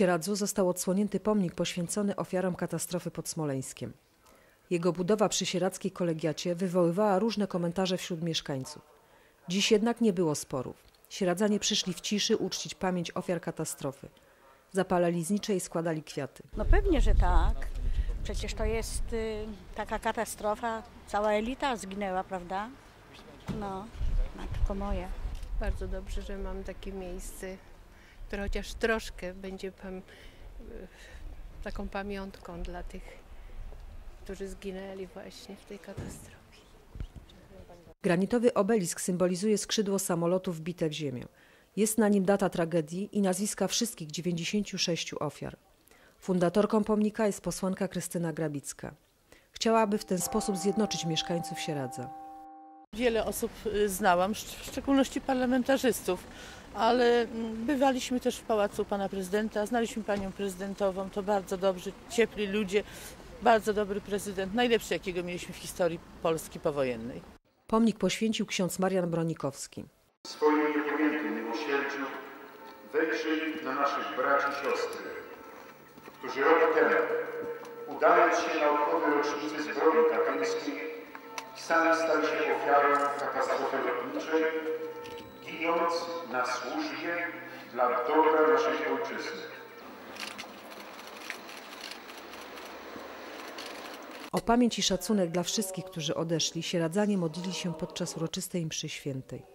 Sieradzu został odsłonięty pomnik poświęcony ofiarom katastrofy pod Smoleńskiem. Jego budowa przy sieradzkiej kolegiacie wywoływała różne komentarze wśród mieszkańców. Dziś jednak nie było sporów. Sieradzanie przyszli w ciszy uczcić pamięć ofiar katastrofy. Zapalali znicze i składali kwiaty. No pewnie, że tak. Przecież to jest y, taka katastrofa. Cała elita zginęła, prawda? No, matko moja. Bardzo dobrze, że mam takie miejsce, które chociaż troszkę będzie pam, e, taką pamiątką dla tych, którzy zginęli właśnie w tej katastrofie. Granitowy obelisk symbolizuje skrzydło samolotu wbite w ziemię. Jest na nim data tragedii i nazwiska wszystkich 96 ofiar. Fundatorką pomnika jest posłanka Krystyna Grabicka. Chciała, aby w ten sposób zjednoczyć mieszkańców Sieradza. Wiele osób y, znałam, w szczególności parlamentarzystów, ale mm, bywaliśmy też w pałacu pana prezydenta, znaliśmy panią prezydentową, to bardzo dobrzy, ciepli ludzie, bardzo dobry prezydent, najlepszy jakiego mieliśmy w historii Polski powojennej. Pomnik poświęcił ksiądz Marian Bronikowski. swoim niepojętym miłosierdziu wejrzyj na naszych braci i siostry, którzy rok temu, udając się na obchody rocznicy zbrodni katyńskiej, sami stali się ofiarą katastrofy lotniczej, ginując na służbie dla dobra naszej ojczyzny. O pamięć i szacunek dla wszystkich, którzy odeszli, sieradzanie modlili się podczas uroczystej mszy świętej.